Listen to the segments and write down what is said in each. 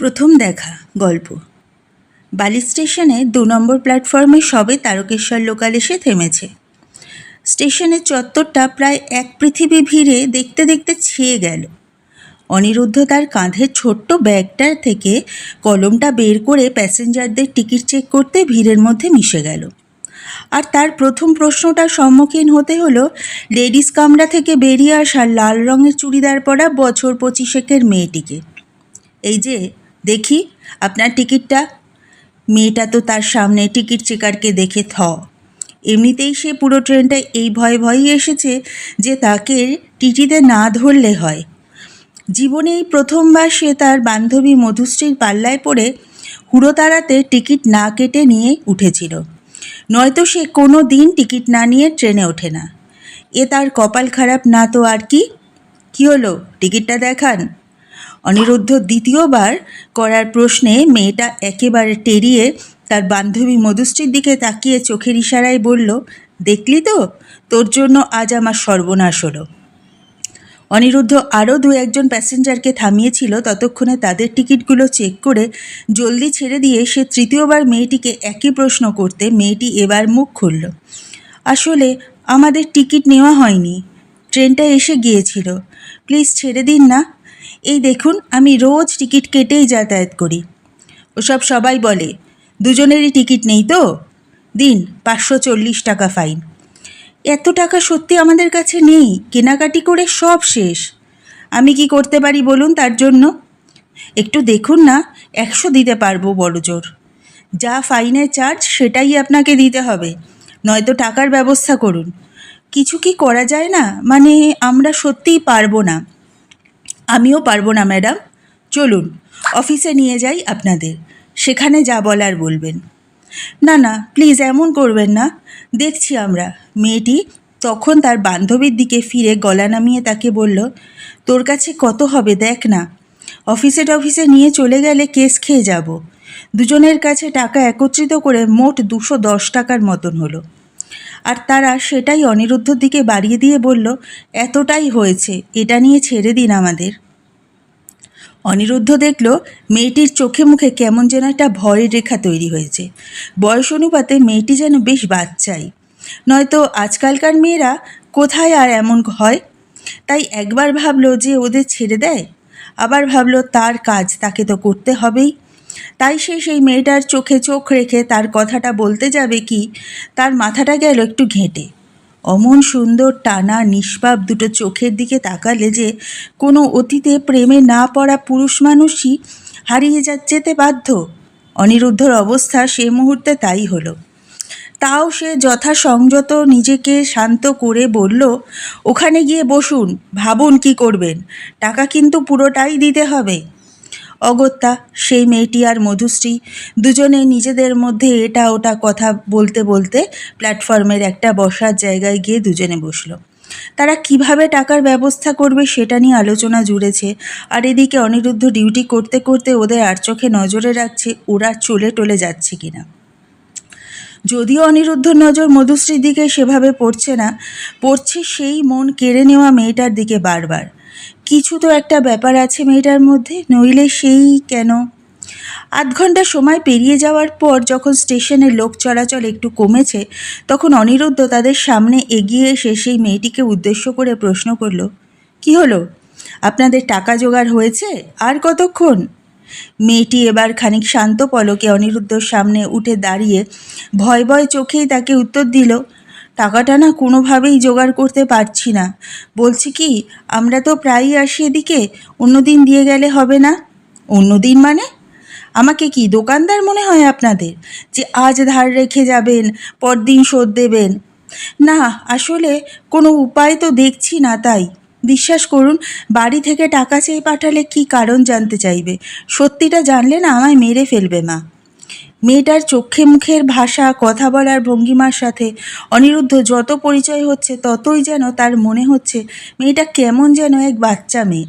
প্রথম দেখা, গল্প। বালি স্টেশনে দু নম্বর প্ল্যাটফর্মে সবে তারকেশ্বর লোকাল এসে থেমেছে। স্টেশনের চত্বরটা প্রায় এক পৃথিবী ভিড়ে দেখতে দেখতে ছেয়ে গেল। অনিরুদ্ধ তার কাঁধের ছোট্ট ব্যাগটার থেকে কলমটা বের করে প্যাসেঞ্জারদের টিকিট চেক করতে ভিড়ের মধ্যে মিশে গেল। আর তার প্রথম প্রশ্নটার সম্মুখীন হতে হলো লেডিস কামরা থেকে বেরিয়ে আসা লাল রঙের চুড়িদার পরা বছর পঁচিশেকের মেয়েটিকে। এই যে দেখি, আপনার টিকিটটা। মেয়েটা তো তার সামনে টিকিট চেকারকে দেখে থ। এমনিতেই সে পুরো ট্রেনটা এই ভয়ে ভয়েই এসেছে যে তাকে টিটিতে না ধরলে হয়। জীবনে এই প্রথমবার সে তার বান্ধবী মধুশ্রীর পাল্লায় পড়ে হুড়োতাড়াতে টিকিট না কেটে নিয়ে উঠেছিল। নয়তো সে কোনো দিন টিকিট না নিয়ে ট্রেনে ওঠে না। এ তার কপাল খারাপ না তো আর কি? কী হলো? টিকিটটা দেখান। অনিরুদ্ধ দ্বিতীয়বার করার প্রশ্নে মেয়েটা একেবারে টেরিয়ে তার বান্ধবী মধুশ্রীর দিকে তাকিয়ে চোখের ইশারায় বলল, দেখলি তো? তোর জন্য আজ আমার সর্বনাশ হলো। অনিরুদ্ধ আরও দু একজন প্যাসেঞ্জারকে থামিয়েছিল। ততক্ষণে তাদের টিকিটগুলো চেক করে জলদি ছেড়ে দিয়ে সে তৃতীয়বার মেয়েটিকে একই প্রশ্ন করতে মেয়েটি এবার মুখ খুলল। আসলে আমাদের টিকিট নেওয়া হয়নি। ট্রেনটা এসে গিয়েছিল। প্লিজ ছেড়ে দিন না। এই দেখুন, আমি রোজ টিকিট কেটেই যাতায়াত করি। ওসব সবাই বলে, দুজনেরই টিকিট নেই তো? দিন, পাঁচশো চল্লিশ টাকা ফাইন। এত টাকা সত্যি আমাদের কাছে নেই, কেনাকাটি করে সব শেষ। আমি কি করতে পারি বলুন তার জন্য? একটু দেখুন না, একশো দিতে পারব বড় জোর যা ফাইনের চার্জ, সেটাই আপনাকে দিতে হবে। নয়তো টাকার ব্যবস্থা করুন। কিছু কি করা যায় না? মানে আমরা সত্যিই পারব না। আমিও পারব না, ম্যাডাম। চলুন, অফিসে নিয়ে যাই আপনাদের। সেখানে যা বলার বলবেন। না না, প্লিজ এমন করবেন না। দেখছি আমরা। মেয়েটি তখন তার বান্ধবীর দিকে ফিরে গলা নামিয়ে তাকে বলল, তোর কাছে কত হবে দেখ না। অফিসে টফিসে নিয়ে চলে গেলে কেস খেয়ে যাব। দুজনের কাছে টাকা একত্রিত করে মোট দুশো দশ টাকার মতন হলো। আর তারা সেটাই অনিরুদ্ধর দিকে বাড়িয়ে দিয়ে বলল, এতটাই হয়েছে, এটা নিয়ে ছেড়ে দিন আমাদের। অনিরুদ্ধ দেখল, মেয়েটির চোখে মুখে কেমন যেন একটা ভয়ের রেখা তৈরি হয়েছে। বয়স অনুপাতে মেয়েটি যেন বেশ বাচ্চাই। নয়তো আজকালকার মেয়েরা কোথায় আর এমন হয়? তাই একবার ভাবলো যে ওদের ছেড়ে দেয়, আবার ভাবলো তার কাজ তাকে তো করতে হবেই। তাই সে সেই মেয়েটার চোখে চোখ রেখে তার কথাটা বলতে যাবে কি? তার মাথাটা গেল একটু ঘেঁটে। অমন সুন্দর টানা, নিষ্পাপ দুটো চোখের দিকে তাকালে যে কোনো অতীতে প্রেমে না পড়া পুরুষ মানুষই হারিয়ে যা, যেতে বাধ্য। অনিরুদ্ধর অবস্থা সে মুহূর্তে তাই হলো। তাও সে যথাসংযত নিজেকে শান্ত করে বলল, ওখানে গিয়ে বসুন, ভাবুন কি করবেন। টাকা কিন্তু পুরোটাই দিতে হবে। অগত্যা, সেই মেয়েটি আর মধুশ্রী দুজনে নিজেদের মধ্যে এটা ওটা কথা বলতে বলতে প্ল্যাটফর্মের একটা বসার জায়গায় গিয়ে দুজনে বসল। তারা কীভাবে টাকার ব্যবস্থা করবে সেটা নিয়ে আলোচনা জুড়েছে, আর এদিকে অনিরুদ্ধ ডিউটি করতে করতে ওদের আর চোখে নজরে রাখছে, ওরা চলে টলে যাচ্ছে কিনা। যদিও অনিরুদ্ধ নজর মধুশ্রীর দিকে সেভাবে পড়ছে না, পড়ছে সেই মন কেড়ে নেওয়া মেয়েটার দিকে বারবার। কিছু তো একটা ব্যাপার আছে মেয়েটার মধ্যে, নইলে সেই কেন? আধ ঘণ্টা সময় পেরিয়ে যাওয়ার পর যখন স্টেশনে লোক চলাচল একটু কমেছে, তখন অনিরুদ্ধ তাদের সামনে এগিয়ে এসে সেই মেয়েটিকে উদ্দেশ্য করে প্রশ্ন করল, কি হলো? আপনাদের টাকা জোগাড় হয়েছে? আর কতক্ষণ? মেয়েটি এবার খানিক শান্ত পলকে অনিরুদ্ধর সামনে উঠে দাঁড়িয়ে ভয় ভয় চোখেই তাকে উত্তর দিল টাকাটা না কোনোভাবেই জোগাড় করতে পারছি না। বলছি কি, আমরা তো প্রায়ই আসি এদিকে অন্যদিন দিয়ে গেলে হবে না? অন্যদিন মানে? আমাকে কি দোকানদার মনে হয় আপনাদের, যে আজ ধার রেখে যাবেন, পরদিন শোধ দেবেন? না, আসলে কোনো উপায় তো দেখছি না তাই। বিশ্বাস করুন, বাড়ি থেকে টাকা চেয়ে পাঠালে কি কারণ জানতে চাইবে? সত্যিটা জানলে না আমায় মেরে ফেলবে মা। মেয়েটার চোখে মুখের ভাষা, কথা বলার ভঙ্গিমার সাথে অনিরুদ্ধ যত পরিচয় হচ্ছে ততই যেন তার মনে হচ্ছে মেয়েটা কেমন যেন এক বাচ্চা মেয়ে।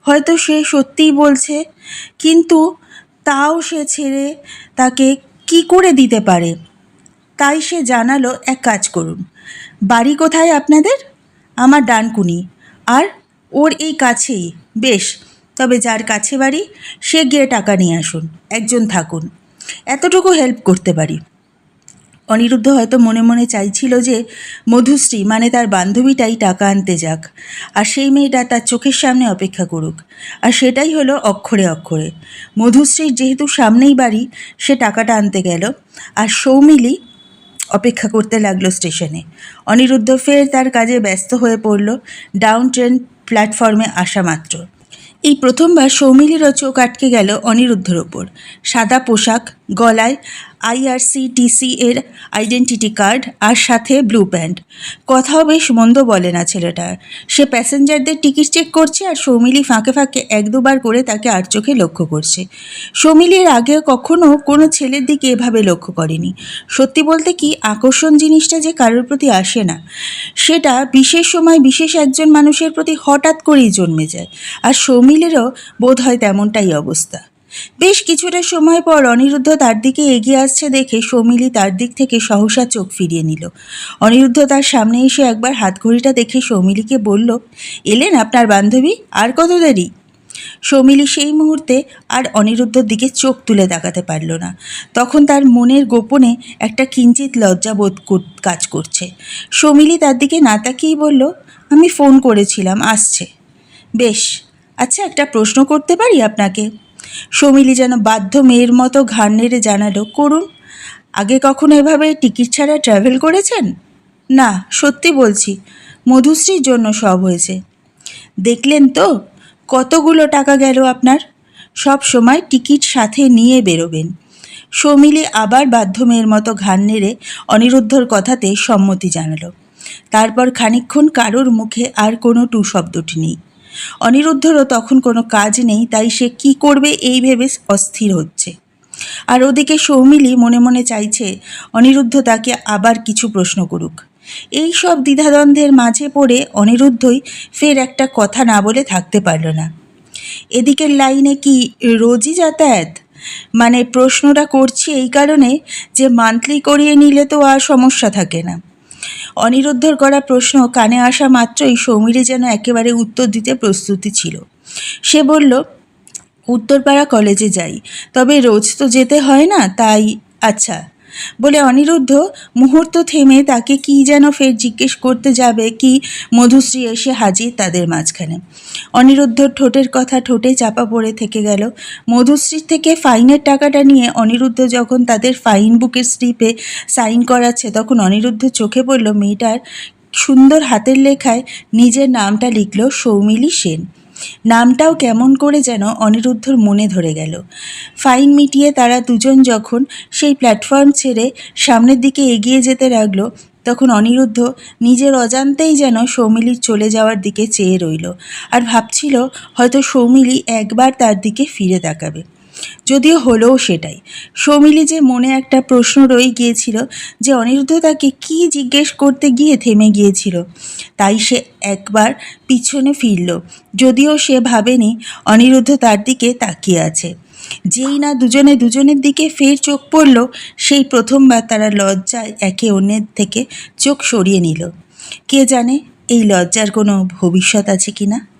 হয়তো সে সত্যিই বলছে, কিন্তু তাও সে ছেড়ে তাকে কি করে দিতে পারে? তাই সে জানালো, এক কাজ করুন। বাড়ি কোথায় আপনাদের? আমার ডানকুনি। আর ওর এই কাছেই। বেশ, তবে যার কাছে বাড়ি, সে গিয়ে টাকা নিয়ে আসুন। একজন থাকুন। এতটুকু হেল্প করতে পারি। অনিরুদ্ধ হয়তো মনে মনে চাইছিল যে, মধুশ্রী মানে তার বান্ধবীটাই টাকা আনতে যাক, আর সেই মেয়েটা তার চোখের সামনে অপেক্ষা করুক। আর সেটাই হলো অক্ষরে অক্ষরে। মধুশ্রীর যেহেতু সামনেই বাড়ি, সে টাকাটা আনতে গেল, আর সৌমিলি অপেক্ষা করতে লাগল স্টেশনে অনিরুদ্ধ ফের তার কাজে ব্যস্ত হয়ে পড়ল ডাউন ট্রেন প্ল্যাটফর্মে আসা মাত্র। এই প্রথমবার সৌমিলিরও চোখ আটকে গেল অনিরুদ্ধর ওপর। সাদা পোশাক গলায় আইআরসিটিসি এর আইডেন্টিটি কার্ড আর সাথে ব্লু প্যান্ট কথাও বেশ মন্দ বলে না ছেলেটার সে প্যাসেঞ্জারদের টিকিট চেক করছে আর সৌমিলি ফাঁকে ফাঁকে এক দুবার করে তাকে আর চোখে লক্ষ্য করছে। সৌমিলির আগে কখনো কোনো ছেলের দিকে এভাবে লক্ষ্য করেনি। সত্যি বলতে কি আকর্ষণ জিনিসটা যে কারোর প্রতি আসে না, সেটা বিশেষ সময় বিশেষ একজন মানুষের প্রতি হঠাৎ করেই জন্মে যায়। আর সৌমিলেরও বোধ হয় তেমনটাই অবস্থা। বেশ কিছুটা সময় পর অনিরুদ্ধ তার দিকে এগিয়ে আসছে দেখে সৌমিলি তার দিক থেকে সহসা চোখ ফিরিয়ে নিল। অনিরুদ্ধ তার সামনে এসে একবার হাতঘড়িটা দেখে সৌমিলিকে বলল, এলেন আপনার বান্ধবী? আর কত দেরি? সৌমিলি সেই মুহূর্তে আর অনিরুদ্ধর দিকে চোখ তুলে তাকাতে পারল না। তখন তার মনের গোপনে একটা কিঞ্চিত লজ্জাবোধ কাজ করছে। সৌমিলি তার দিকে না তাকিয়েই বলল, আমি ফোন করেছিলাম, আসছে। বেশ আচ্ছা একটা প্রশ্ন করতে পারি আপনাকে? সৌমিলি যেন বাধ্য মেয়ের মতো ঘাড় নেড়ে জানালো করুন আগে কখনো এভাবে টিকিট ছাড়া ট্রাভেল করেছেন? না, সত্যি বলছি, মধুশ্রীর জন্য সব হয়েছে। দেখলেন তো, কতগুলো টাকা গেল আপনার? সব সময় টিকিট সাথে নিয়ে বেরোবেন। সৌমিলি আবার বাধ্য মেয়ের মতো ঘাড় নেড়ে অনিরুদ্ধর কথাতে সম্মতি জানালো। তারপর খানিকক্ষণ কারোর মুখে আর কোনো টু শব্দটি নেই। অনিরুদ্ধরও তখন কোনো কাজ নেই, তাই সে কি করবে এই ভেবে অস্থির হচ্ছে। আর ওদিকে সৌমিলি মনে মনে চাইছে অনিরুদ্ধ তাকে আবার কিছু প্রশ্ন করুক। এই সব দ্বিধাদ্বন্দ্বের মাঝে পড়ে অনিরুদ্ধই ফের একটা কথা না বলে থাকতে পারল না। এদিকের লাইনে কি রোজই যাতায়াত? মানে প্রশ্নটা করছি এই কারণে যে মান্থলি করিয়ে নিলে তো আর সমস্যা থাকে না। অনিরুদ্ধর করা প্রশ্ন কানে আসা মাত্রই সমীরে যেন একেবারে উত্তর দিতে প্রস্তুতি ছিল। সে বলল, উত্তরপাড়া কলেজে যাই, তবে রোজ তো যেতে হয় না, তাই আচ্ছা। বলে অনিরুদ্ধ মুহূর্ত থেমে তাকে কি যেন ফের জিজ্ঞেস করতে যাবে কি মধুশ্রী এসে হাজির তাদের মাঝখানে। অনিরুদ্ধর ঠোঁটের কথা ঠোঁটে চাপা পড়ে থেকে গেল। মধুশ্রীর থেকে ফাইনের টাকাটা নিয়ে অনিরুদ্ধ যখন তাদের ফাইন বুকের স্লিপে সাইন করাচ্ছে তখন অনিরুদ্ধ চোখে পড়ল মেয়েটার সুন্দর হাতের লেখায় নিজের নামটা লিখল সৌমিলি সেন। নামটাও কেমন করে যেন অনিরুদ্ধর মনে ধরে গেল। ফাইন মিটিয়ে তারা দুজন যখন সেই প্ল্যাটফর্ম ছেড়ে সামনের দিকে এগিয়ে যেতে লাগল, তখন অনিরুদ্ধ নিজের অজান্তেই যেন সৌমিলি চলে যাওয়ার দিকে চেয়ে রইল। আর ভাবছিল হয়তো সৌমিলি একবার তার দিকে ফিরে তাকাবে। যদিও হলোও সেটাই। সৌমিলি যে মনে একটা প্রশ্ন রয়ে গিয়েছিল যে অনিরুদ্ধ তাকে কী জিজ্ঞেস করতে গিয়ে থেমে গিয়েছিল। তাই সে একবার পিছনে ফিরল। যদিও সে ভাবেনি অনিরুদ্ধ তার দিকে তাকিয়ে আছে। যেই না দুজনে দুজনের দিকে ফের চোখ পড়ল, সেই প্রথমবার তারা লজ্জায় একে অন্যের থেকে চোখ সরিয়ে নিল। কে জানে এই লজ্জার কোনো ভবিষ্যৎ আছে কি না